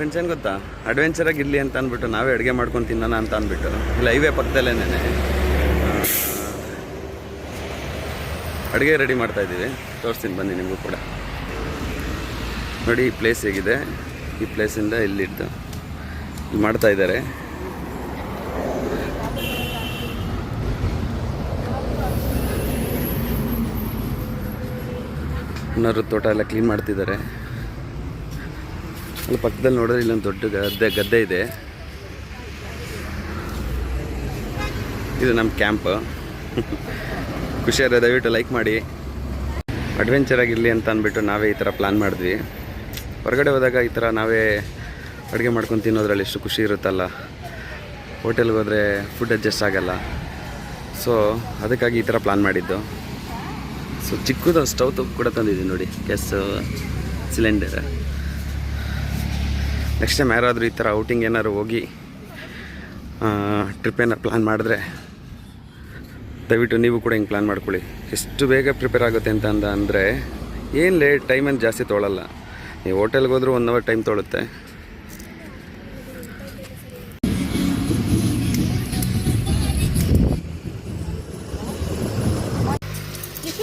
Friends ಏನು ಗೊತ್ತಾ? ಅಡ್ವೆಂಚರಾಗಿ ಇರಲಿ ಅಂತ ಅಂದ್ಬಿಟ್ಟು ನಾವೇ ಅಡುಗೆ ಮಾಡ್ಕೊಂಡು ತಿನ್ನೋಣ ಅಂತ ಅಂದ್ಬಿಟ್ಟು. ಇಲ್ಲ ಹೈವೇ ಪಕ್ಕದಲ್ಲೇನೆ. ಅಡುಗೆ ರೆಡಿ ಮಾಡ್ತಾ ಇದ್ದೀವಿ. ತೋರಿಸ್ತೀನಿ, ಬನ್ನಿ ನಿಮಗೂ ಕೂಡ. ನೋಡಿ, ಈ ಪ್ಲೇಸ್ ಹೇಗಿದೆ. ಈ ಪ್ಲೇಸಿಂದ ಇಲ್ಲಿ ಮಾಡ್ತಾ ಇದ್ದಾರೆ. ಇನ್ನೊರು ತೋಟ ಎಲ್ಲ ಕ್ಲೀನ್ ಮಾಡ್ತಿದ್ದಾರೆ. ಅಲ್ಲಿ ಪಕ್ಕದಲ್ಲಿ ನೋಡಿದ್ರೆ ಇಲ್ಲೊಂದು ದೊಡ್ಡ ಗದ್ದೆ ಗದ್ದೆ ಇದೆ. ಇದು ನಮ್ಮ ಕ್ಯಾಂಪ್. ಖುಷಿಯಾದ್ರೆ ದಯವಿಟ್ಟು ಲೈಕ್ ಮಾಡಿ. ಅಡ್ವೆಂಚರ್ ಆಗಿರಲಿ ಅಂತ ಅಂದ್ಬಿಟ್ಟು ನಾವೇ ಈ ಥರ ಪ್ಲ್ಯಾನ್ ಮಾಡಿದ್ವಿ. ಹೊರಗಡೆ ಹೋದಾಗ ಈ ಥರ ನಾವೇ ಅಡುಗೆ ಮಾಡ್ಕೊಂಡು ತಿನ್ನೋದ್ರಲ್ಲಿ ಎಷ್ಟು ಖುಷಿ ಇರುತ್ತಲ್ಲ. ಹೋಟೆಲ್ಗೆ ಹೋದರೆ ಫುಡ್ ಅಡ್ಜಸ್ಟ್ ಆಗಲ್ಲ. ಸೊ ಅದಕ್ಕಾಗಿ ಈ ಥರ ಪ್ಲ್ಯಾನ್ ಮಾಡಿದ್ದು. ಸೊ ಚಿಕ್ಕದು ಸ್ಟವ್ ಕೂಡ ತಂದಿದ್ದೀನಿ ನೋಡಿ. ಗ್ಯಾಸ್ ಸಿಲಿಂಡರ್ ನೆಕ್ಸ್ಟ್ ಟೈಮ್ ಯಾರಾದರೂ ಈ ಥರ ಔಟಿಂಗ್ ಏನಾದ್ರು ಹೋಗಿ ಟ್ರಿಪ್ ಏನಾರು ಪ್ಲ್ಯಾನ್ ಮಾಡಿದ್ರೆ ದಯವಿಟ್ಟು ನೀವು ಕೂಡ ಹಿಂಗೆ ಪ್ಲ್ಯಾನ್ ಮಾಡ್ಕೊಳ್ಳಿ. ಎಷ್ಟು ಬೇಗ ಪ್ರಿಪೇರ್ ಆಗುತ್ತೆ ಅಂತ ಅಂದ ಅಂದರೆ ಏನು ಲೇಟ್ ಟೈಮನ್ನು ಜಾಸ್ತಿ ತೊಗೊಳಲ್ಲ. ನೀವು ಹೋಟೆಲ್ಗೆ ಹೋದ್ರೂ ಒನ್ ಅವರ್ ಟೈಮ್ ತೊಗೊಳುತ್ತೆ. ನಿಶು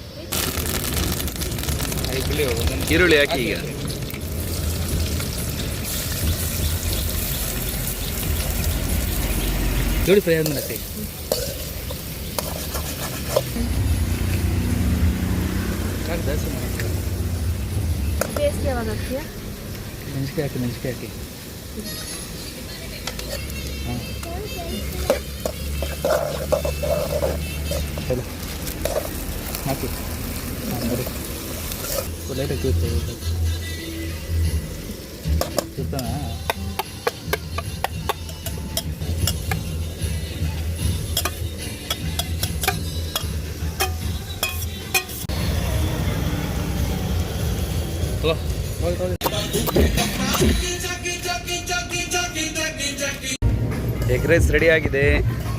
ಈರುಳ್ಳಿ ಹಾಕಿ ಈಗ. ಜೋಡಿ ಫ್ರೈ ಆದ್ಮೇಲೆ ಹಾಕಿ ಮೆಣಸಿಕಾಯಿ ಹಾಕಿ ಮೆಣಸಿಕಾಯಿ ಹಾಕಿ. ಹಾಂ. ಚಲೋ ಹಾಕಿ. ಹಾಂ ನೋಡಿ ಲೈಟಾಗಿ ಎಗ್ ರೈಸ್ ರೆಡಿ ಆಗಿದೆ.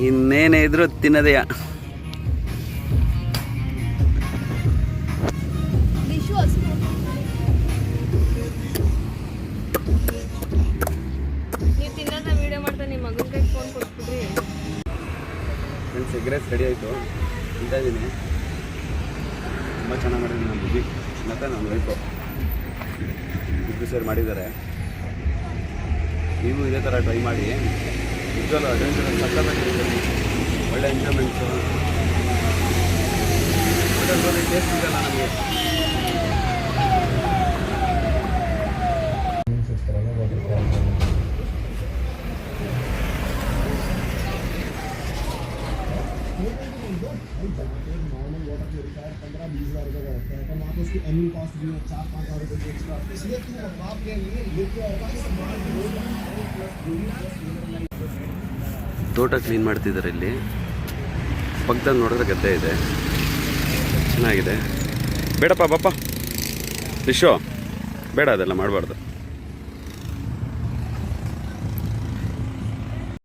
ಇನ್ನೇನೇ ಇದ್ರೂ ತಿನ್ನೋದೆಯ ಎಗ್ ರೈಸ್ ರೆಡಿ ಆಯಿತು. ತಿಂತಾ ಇದ್ದೀನಿ. ತುಂಬ ಚೆನ್ನಾಗಿ ಮಾಡಿದ್ದೀನಿ ನಮ್ಮ ಬುದ್ಧಿ. ಮತ್ತು ನನ್ನ ವೈಫು ಇಬ್ಬರು ಸೇರಿ ಮಾಡಿದ್ದಾರೆ. ನೀವು ಇದೇ ಥರ ಟ್ರೈ ಮಾಡಿ. ನಿಜವಲ್ಲ ಅಡ್ವೆಂಚರ್ ಸಕ್ಕತ್ತಾಗಿರುತ್ತೆ ಒಳ್ಳೆ ಎಂಜಾಯ್ಮೆಂಟ್ಸು ಟೇಸ್ಟ್ ಇದೆಲ್ಲ ನಮಗೆ. ತೋಟ ಕ್ಲೀನ್ ಮಾಡ್ತಿದ್ದಾರೆ ಇಲ್ಲಿ. ಪಕ್ಕದಲ್ಲಿ ನೋಡಿದ್ರೆ ಗದ್ದೆ ಇದೆ. ಚೆನ್ನಾಗಿದೆ. ಬೇಡಪ್ಪ, ಬಪ್ಪ. ವಿಶ್ವ, ಬೇಡ ಅದೆಲ್ಲ ಮಾಡಬಾರ್ದು.